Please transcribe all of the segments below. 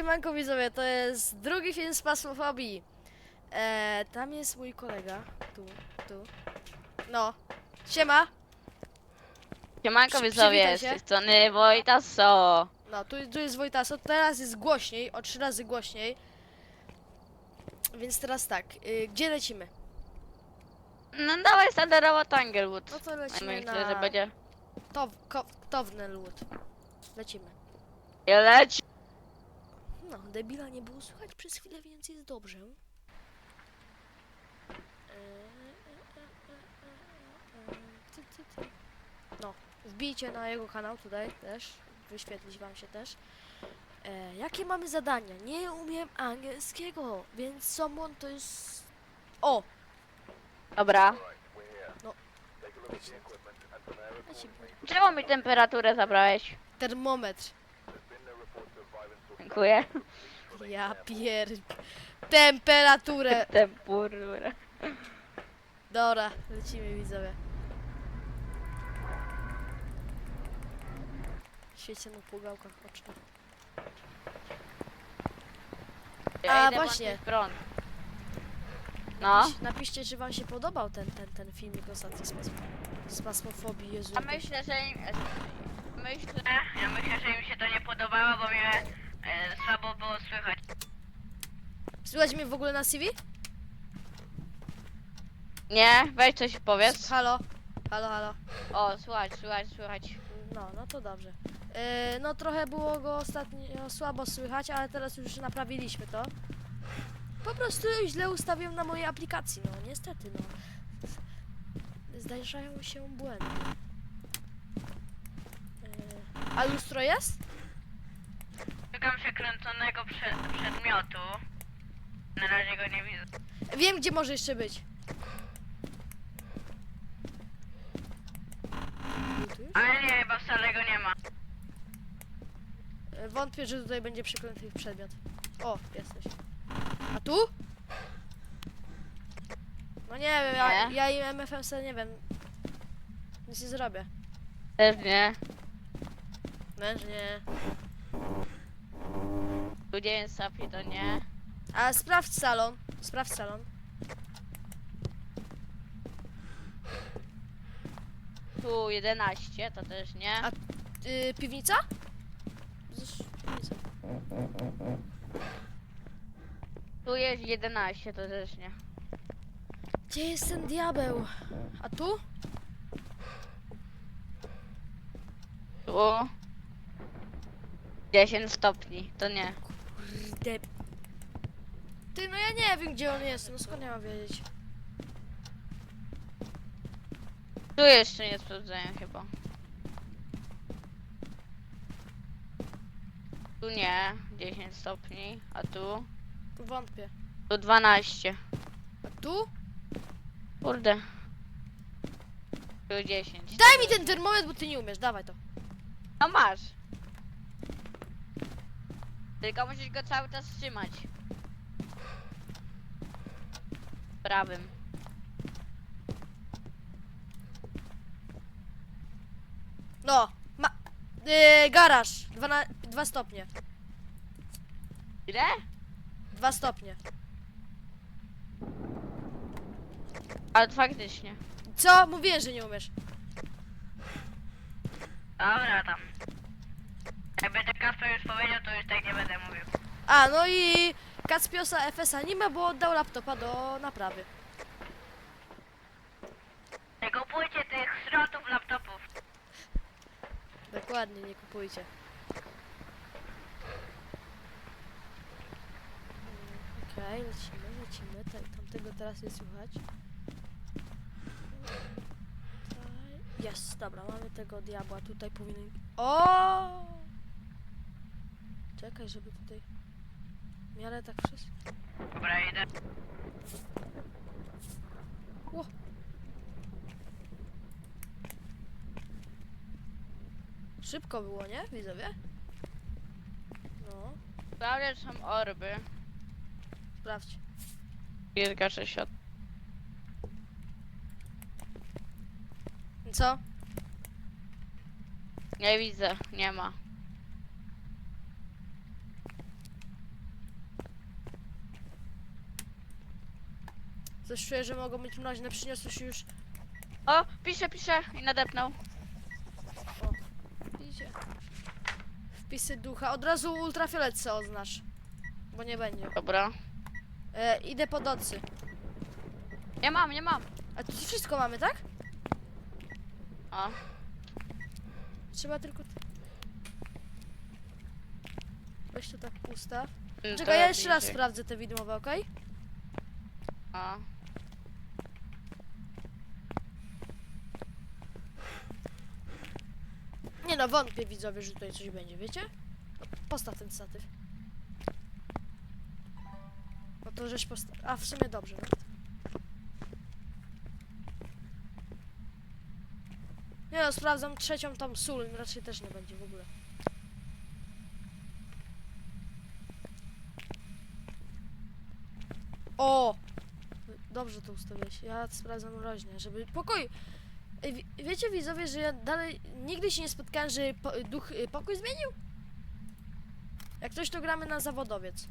Siemanko widzowie, to jest drugi film z Pasmofobii. E, tam jest mój kolega. Tu, tu. No. Siema. Siemanko Przy- widzowie, przywitaj z się. tej strony Wojta So. No, tu, tu jest Wojtaso. Teraz jest głośniej, o trzy razy głośniej. Więc teraz tak, y, gdzie lecimy? No dawaj standardowo Tanglewood. No to lecimy myślę, na że będzie... Tow, ko, Townelwood. Lecimy. Ja leci. No, debila nie było słychać przez chwilę, więc jest dobrze. E. No, wbijcie na jego kanał tutaj też, wyświetlić wam się też. E, jakie mamy zadania? Nie umiem angielskiego, więc someone to jest... O! Dobra. Lecimy. Czemu mi temperaturę zabrałeś? Termometr. Dziękuję. Ja pier... Temperaturę. Temperaturę. Dobra, lecimy widzowie. Świecie mu po gałkach oczka. Ja A, właśnie. prąd. No. Napisz, napiszcie, czy wam się podobał ten, ten, ten filmik ostatni z, pasmo, z pasmofobii, Jezu. A myślę, że im... Myślę... Ja myślę, że im się to nie podobało, bo mnie e, słabo było słychać. Słychać mnie w ogóle na CV? Nie, weź coś powiedz. Halo? Halo, halo. O, słuchaj, słuchaj, słuchaj. No, no to dobrze. Yy, no trochę było go ostatnio słabo słychać, ale teraz już naprawiliśmy to. Po prostu źle ustawiłem na mojej aplikacji, no niestety, no. Zdarzają się błędy. Yy, a lustro jest? Szukam przekręconego prze przedmiotu. Na razie go nie widzę. Wiem, gdzie może jeszcze być. Ale nie, chyba wcale go nie ma. E, Wątpię, że tutaj będzie przeklęty przedmiot. O, jesteś. A tu? No nie wiem, ja, Nie. ja i MFM sobie nie wiem. Nic nie zrobię. Też nie. Mężnie. Tu 9 sapi to nie. A sprawdź salon. Sprawdź salon. Tu 11 to też nie. A- Y, piwnica? Zresztą piwnica. Tu jest 11 to też nie. Gdzie jest ten diabeł? A tu? Tu 10 stopni to nie. Kurde. Ty, no ja nie wiem, gdzie on jest. No skąd ja mam wiedzieć? Tu jeszcze nie sprawdzałem chyba. Tu nie, 10 stopni, a tu? Wątpię. Tu 12. A tu? Kurde. Tu 10. Daj mi ten termometr, bo ty nie umiesz. Dawaj to. No masz. Tylko musisz go cały czas trzymać. Prawym. No. Ma... Yy, garaż. Dwa, na... Dwa stopnie. Ile? Dwa stopnie. Ale faktycznie. Co? Mówiłem, że nie umiesz. Dobra tam. Jakby ten Kasper już powiedział, to już tak nie będę mówił. A, no i Kacpiosa FSA nie ma, bo oddał laptopa do naprawy. Nie kupujcie tych srotów laptopów. Dokładnie, nie kupujcie. Mm, Okej, lecimy, lecimy. Tak, tamtego teraz nie słychać. Tutaj. Jest, dobra, mamy tego diabła. Tutaj powinien... O! Czekaj, żeby tutaj... W miarę tak wszystko... Dobra, idę. Ło. Szybko było, nie? Widzowie? No, Prawie są orby. sprawdź. Kilka sześciot. Co? Nie widzę, nie ma. Coś czuję, że mogą być mroźne. Przyniosłeś już... O, pisze, pisze i nadepnął. Idzie. Wpisy ducha. Od razu ultrafiolet se oznacz. Bo nie będzie. Dobra. E, idę po docy. Nie mam, nie mam. A tu wszystko mamy, tak? O, Trzeba tylko... Weź to tak ustaw. mm, Czekaj, ja jeszcze raz sprawdzę te widmowe, okej? O. Nie no, wątpię widzowie, że tutaj coś będzie, wiecie? Postaw ten statyw. No to żeś postaw... A, w sumie dobrze, no. Nie no, sprawdzam trzecią tam sól, raczej też nie będzie w ogóle. O! Dobrze to ustawiłeś. Ja sprawdzam mroźnie, żeby pokój... Wiecie widzowie, że ja dalej nigdy się nie spotkałem, że po, duch y, pokój zmienił? Jak coś to gramy na zawodowiec.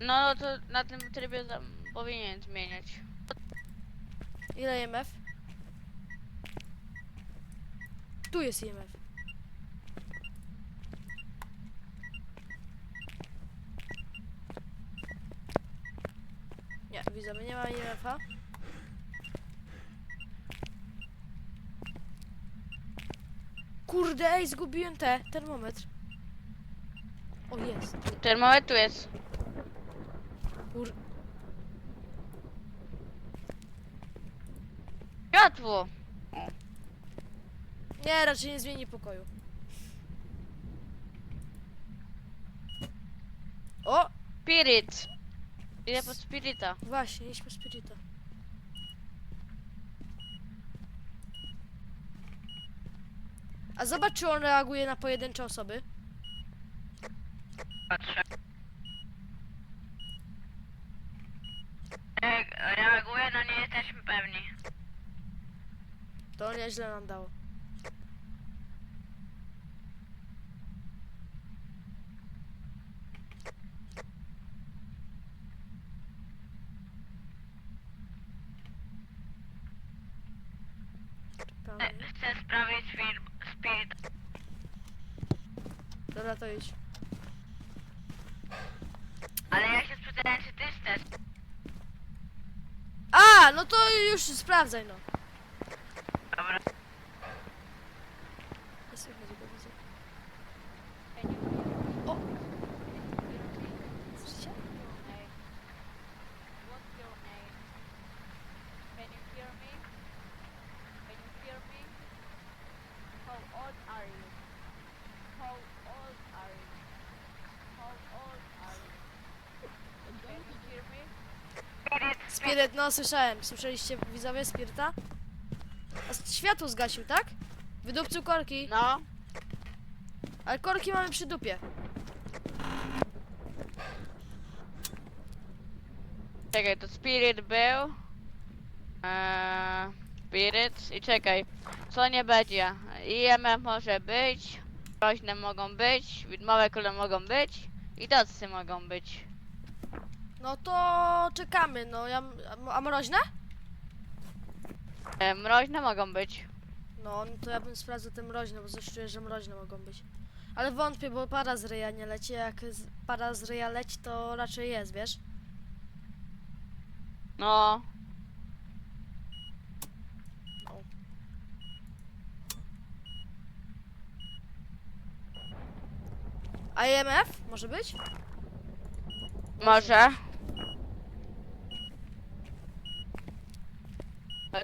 No to na tym trybie powinien zmieniać. Ile IMF? Tu jest IMF. Nie, widzowie, nie ma IMF-a. Kurde, ej, zgubiłem te, termometr. O, jest. Termometr tu jest. Kur... Światło. Nie, raczej nie zmieni pokoju. O! Spirit. Idę po spirita. Właśnie, idźmy Spirita. A zobacz, czy on reaguje na pojedyncze osoby. Patrzę. Reaguje, no nie jesteśmy pewni. To nieźle nam dało. Czekamy. Chcę sprawić film Spirit. Dobra, to idź. Ale ja się spytałem, czy ty chcesz. A, no to już sprawdzaj, no. Spiryt, no słyszałem. Słyszeliście widzowie Spiryta? A światło zgasił, tak? Wydupcył korki. No. Ale korki mamy przy dupie. Czekaj, to Spirit był. Eee, spirit i czekaj, co nie będzie? IMF może być, groźne mogą być, widmowe kule mogą być i docy mogą być. No to czekamy, no ja... A mroźne? E, mroźne mogą być. No, no to ja bym sprawdzał te mroźne, bo coś czuję, że mroźne mogą być. Ale wątpię, bo para z ryja nie leci, jak z, para z ryja leci, to raczej jest, wiesz? No, IMF? Może być? może. E,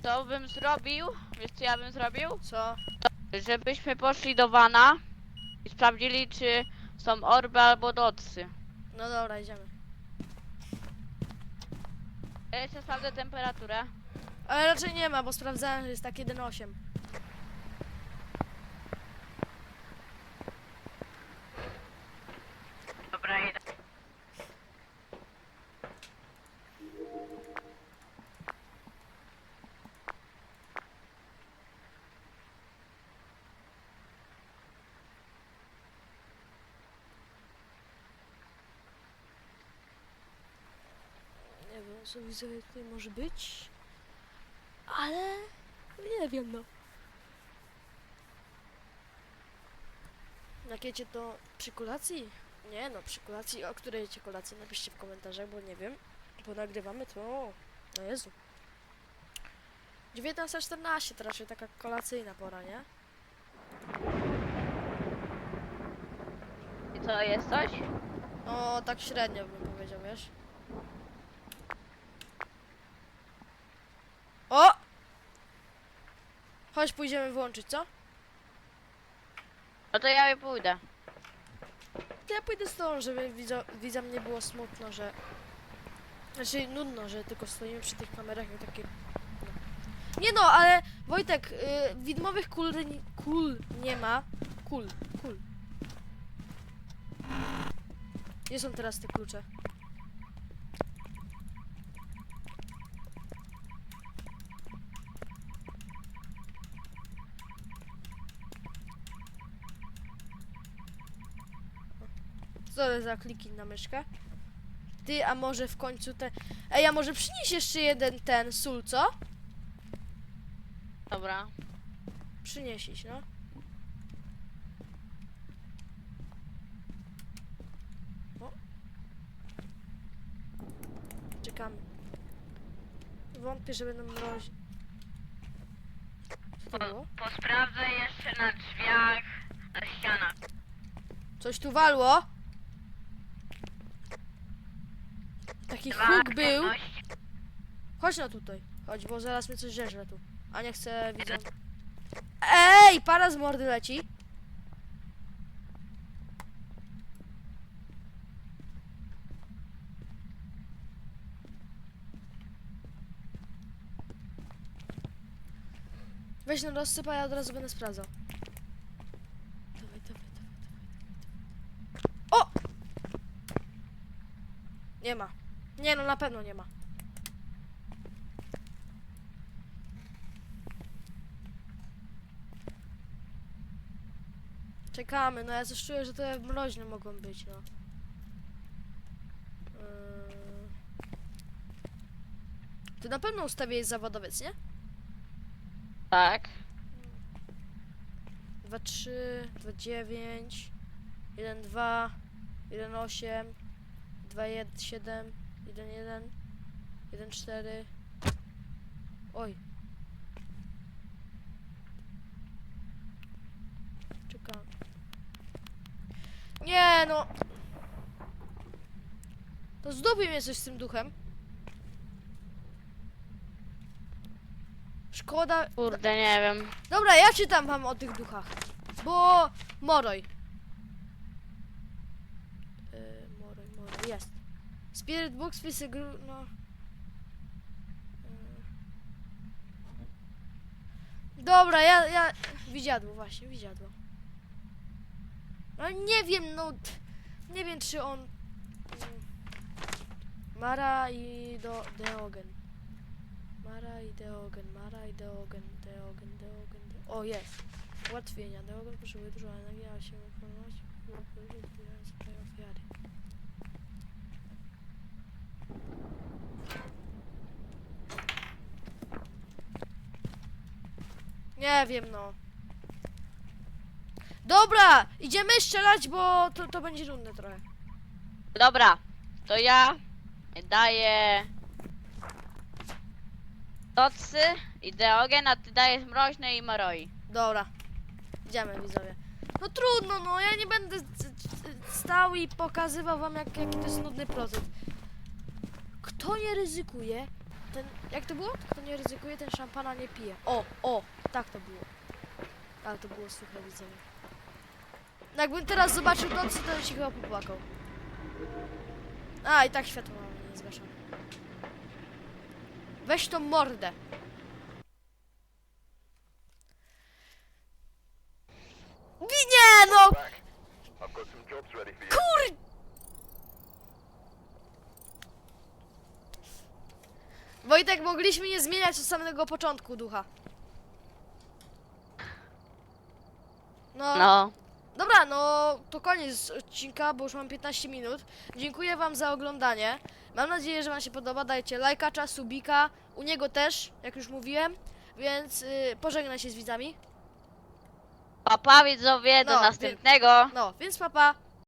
To bym zrobił, wiesz co ja bym zrobił? Co? Żebyśmy poszli do Wana i sprawdzili czy są orby albo docy. No dobra, idziemy. Ja jeszcze sprawdzę temperaturę. Ale raczej nie ma, bo sprawdzałem, że jest tak 1,8. Dobra, idę. Nie wiem, co tutaj może być. Ale nie wiem no. Jak jecie to przy kolacji? Nie no, przy kolacji, o której jecie kolacji napiszcie w komentarzach, bo nie wiem. Bo nagrywamy to, no Jezu. 19.14 to raczej taka kolacyjna pora, nie? I co, jest coś? No, tak średnio bym powiedział, wiesz? O! Chodź, pójdziemy włączyć, co? No to ja pójdę. To ja pójdę z tobą, żeby widza, widzom nie było smutno, że... Znaczy nudno, że tylko stoimy przy tych kamerach i takie... No. Nie no, ale Wojtek, y, widmowych kul, kul nie ma. Kul, kul. Gdzie są teraz te klucze? Za kliki na myszkę? Ty, a może w końcu te... Ej, a może przynieś jeszcze jeden ten sól, co? Dobra. Przynieś, no. O. Czekamy. Wątpię, że będą mrozi. Co to było? Posprawdzę jeszcze na drzwiach, na ścianach. Coś tu walło? Taki huk był. Chodź no tutaj. Chodź, bo zaraz mnie coś żeżre tu. A nie chcę widzą. Ej, para z mordy leci. Weź no rozsypaj, ja od razu będę sprawdzał. Dawaj, dawaj, dawaj, dawaj, dawaj. O! Nie ma. Nie no, na pewno nie ma. Czekamy, no ja coś czuję, że te mroźne mogą być, no. Yy. Ty na pewno ustawiłeś zawodowiec, nie? Tak. 2, 3, 2, 9, 1, 2, 1, 8, 2, 1, 7, 1, 1, 1, 4. Oj. Czekam. Nie no. To zdobi mnie coś z tym duchem. Szkoda, Kurde, nie wiem. Dobra, ja czytam wam o tych duchach. Bo Moroj. Yy, moroj, Moroj, jest. Spirit Fisy Gru... no. Yy. Dobra, ja, ja... Widziadło, właśnie, widziadło. No nie wiem, no... Nie wiem, czy on... mm, Mara i do Deogen. Mara i Deogen, Mara i Deogen, Deogen, Deogen, de... O, jest. Ułatwienia. Deogen potrzebuje dużo energii, a się wykonać Nie wiem, no. Dobra, idziemy strzelać, bo to, to będzie nudne trochę. Dobra, to ja daję Tocy i Deogen, a ty dajesz Mroźne i Maroi. Dobra. Idziemy, widzowie. No trudno, no ja nie będę stał i pokazywał wam, jak, jaki to jest nudny procent. Kto nie ryzykuje, ten... Jak to było? Kto nie ryzykuje, ten szampana nie pije. O, o, tak to było. Ale to było suche, widzowie. No Jakbym teraz zobaczył nocy, to bym się chyba popłakał. A, i tak światło mamy nie zgaszone. Weź tą mordę. Wojtek, mogliśmy nie zmieniać od samego początku ducha. No, No, dobra, no to koniec odcinka, bo już mam 15 minut. Dziękuję wam za oglądanie. Mam nadzieję, że wam się podoba. Dajcie lajkacza, subika. U niego też, jak już mówiłem. Więc yy, pożegnaj się z widzami. Papa widzowie, do No, wie- następnego. No, więc papa.